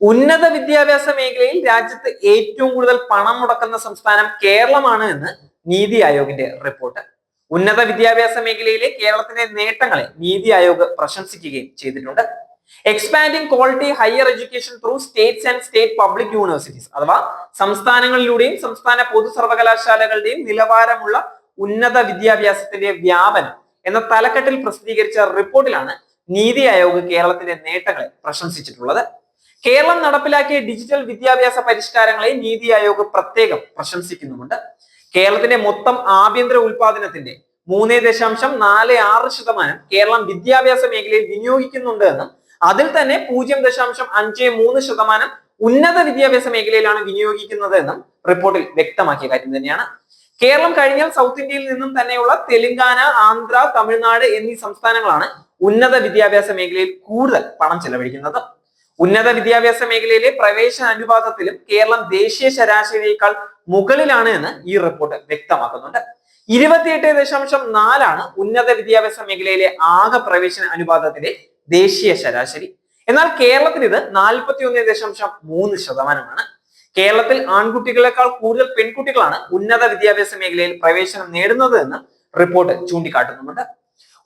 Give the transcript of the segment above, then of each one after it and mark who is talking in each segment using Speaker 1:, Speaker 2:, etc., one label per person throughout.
Speaker 1: ഉന്നത വിദ്യാഭ്യാസ മേഖലയിൽ രാജ്യത്ത് ഏറ്റവും കൂടുതൽ പണം മുടക്കുന്ന സംസ്ഥാനം കേരളമാണ് എന്ന് നീതി ആയോഗിന്റെ റിപ്പോർട്ട് ഉന്നത വിദ്യാഭ്യാസ മേഖലയിലെ കേരളത്തിന്റെ നേട്ടങ്ങളെ നീതി ആയോഗ് പ്രശംസിക്കുകയും ചെയ്തിട്ടുണ്ട്. Expanding quality higher education through states and state public universities അഥവാ സംസ്ഥാനങ്ങളിലൂടെയും സംസ്ഥാന പൊതു സർവകലാശാലകളുടെയും നിലവാരമുള്ള ഉന്നത വിദ്യാഭ്യാസത്തിന്റെ വ്യാപനം എന്ന തലക്കെട്ടിൽ പ്രസിദ്ധീകരിച്ച റിപ്പോർട്ടിലാണ് നീതി ആയോഗ് കേരളത്തിന്റെ നേട്ടങ്ങളെ പ്രശംസിച്ചിട്ടുള്ളത്. കേരളം നടപ്പിലാക്കിയ ഡിജിറ്റൽ വിദ്യാഭ്യാസ പരിഷ്കാരങ്ങളെ നീതി ആയോഗ് പ്രത്യേകം പ്രശംസിക്കുന്നുമുണ്ട്. കേരളത്തിന്റെ മൊത്തം ആഭ്യന്തര ഉൽപാദനത്തിന്റെ മൂന്ന് ദശാംശം നാല് ആറ് ശതമാനം കേരളം വിദ്യാഭ്യാസ മേഖലയിൽ വിനിയോഗിക്കുന്നുണ്ട് എന്നും അതിൽ തന്നെ പൂജ്യം ദശാംശം അഞ്ച് മൂന്ന് ശതമാനം ഉന്നത വിദ്യാഭ്യാസ മേഖലയിലാണ് വിനിയോഗിക്കുന്നത് എന്നും റിപ്പോർട്ടിൽ വ്യക്തമാക്കിയ കാര്യം തന്നെയാണ്. കേരളം കഴിഞ്ഞാൽ സൗത്ത് ഇന്ത്യയിൽ നിന്നും തന്നെയുള്ള തെലുങ്കാന ആന്ധ്ര തമിഴ്നാട് എന്നീ സംസ്ഥാനങ്ങളാണ് ഉന്നത വിദ്യാഭ്യാസ മേഖലയിൽ കൂടുതൽ പണം ചെലവഴിക്കുന്നത്. ഉന്നത വിദ്യാഭ്യാസ മേഖലയിലെ പ്രവേശന അനുപാതത്തിലും കേരളം ദേശീയ ശരാശരിയേക്കാൾ മുകളിലാണ് എന്ന് ഈ റിപ്പോർട്ട് വ്യക്തമാക്കുന്നുണ്ട്. ഇരുപത്തിയെട്ട് ദശാംശം നാലാണ് ഉന്നത വിദ്യാഭ്യാസ മേഖലയിലെ ആകെ പ്രവേശന അനുപാതത്തിലെ ദേശീയ ശരാശരി. എന്നാൽ കേരളത്തിൽ ഇത് നാൽപ്പത്തി ഒന്ന് ദശാംശം മൂന്ന് ശതമാനമാണ്. കേരളത്തിൽ ആൺകുട്ടികളെക്കാൾ കൂടുതൽ പെൺകുട്ടികളാണ് ഉന്നത വിദ്യാഭ്യാസ മേഖലയിൽ പ്രവേശനം നേടുന്നത് എന്ന് റിപ്പോർട്ട് ചൂണ്ടിക്കാട്ടുന്നുണ്ട്.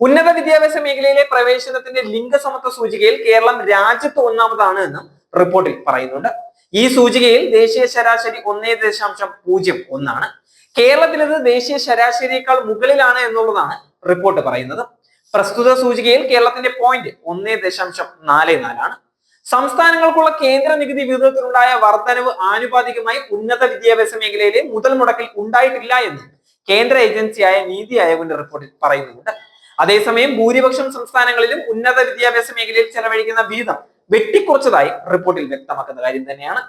Speaker 1: ഉന്നത വിദ്യാഭ്യാസ മേഖലയിലെ പ്രവേശനത്തിന്റെ ലിംഗസമത്വ സൂചികയിൽ കേരളം രാജ്യത്ത് ഒന്നാമതാണ് എന്നും റിപ്പോർട്ടിൽ പറയുന്നുണ്ട്. ഈ സൂചികയിൽ ദേശീയ ശരാശരി ഒന്നേ ദശാംശം പൂജ്യം ഒന്നാണ്. കേരളത്തിലത് ദേശീയ ശരാശരിയേക്കാൾ മുകളിലാണ് എന്നുള്ളതാണ് റിപ്പോർട്ട് പറയുന്നത്. പ്രസ്തുത സൂചികയിൽ കേരളത്തിന്റെ പോയിന്റ് ഒന്നേ ദശാംശം നാല് നാലാണ്. സംസ്ഥാനങ്ങൾക്കുള്ള കേന്ദ്ര നികുതി വിഹിതത്തിലുണ്ടായ വർധനവ് ആനുപാതികമായി ഉന്നത വിദ്യാഭ്യാസ മേഖലയിലെ മുതൽ മുടക്കിൽ ഉണ്ടായിട്ടില്ല എന്ന് കേന്ദ്ര ഏജൻസിയായ നീതി ആയോഗിന്റെ റിപ്പോർട്ടിൽ പറയുന്നുണ്ട്. അതേസമയം ഭൂരിപക്ഷം സംസ്ഥാനങ്ങളിലും ഉന്നത വിദ്യാഭ്യാസ മേഖലയിൽ ചെലവഴിക്കുന്ന വീതം വെട്ടിക്കുറച്ചതായി റിപ്പോർട്ടിൽ വ്യക്തമാക്കുന്ന കാര്യം തന്നെയാണ്.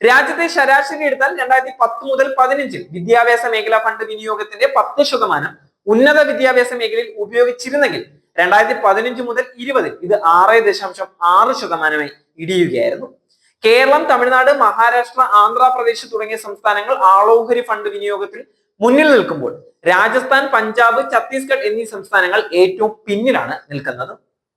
Speaker 1: രാജ്യത്തെ ശരാശരി എടുത്താൽ രണ്ടായിരത്തി പത്ത് മുതൽ പതിനഞ്ചിൽ വിദ്യാഭ്യാസ മേഖലാ ഫണ്ട് വിനിയോഗത്തിന്റെ പത്ത് ശതമാനം ഉന്നത വിദ്യാഭ്യാസ മേഖലയിൽ ഉപയോഗിച്ചിരുന്നെങ്കിൽ രണ്ടായിരത്തി പതിനഞ്ച് മുതൽ ഇരുപതിൽ ഇത് ആറ് ദശാംശം ആറ് ശതമാനമായി ഇടിയുകയായിരുന്നു. കേരളം തമിഴ്നാട് മഹാരാഷ്ട്ര ആന്ധ്രാപ്രദേശ് തുടങ്ങിയ സംസ്ഥാനങ്ങൾ ആളോഹരി ഫണ്ട് വിനിയോഗത്തിൽ മുന്നിൽ നിൽക്കുമ്പോൾ രാജസ്ഥാൻ പഞ്ചാബ് ഛത്തീസ്ഗഡ് എന്നീ സംസ്ഥാനങ്ങൾ ഏറ്റവും പിന്നിലാണ് നിൽക്കുന്നത്.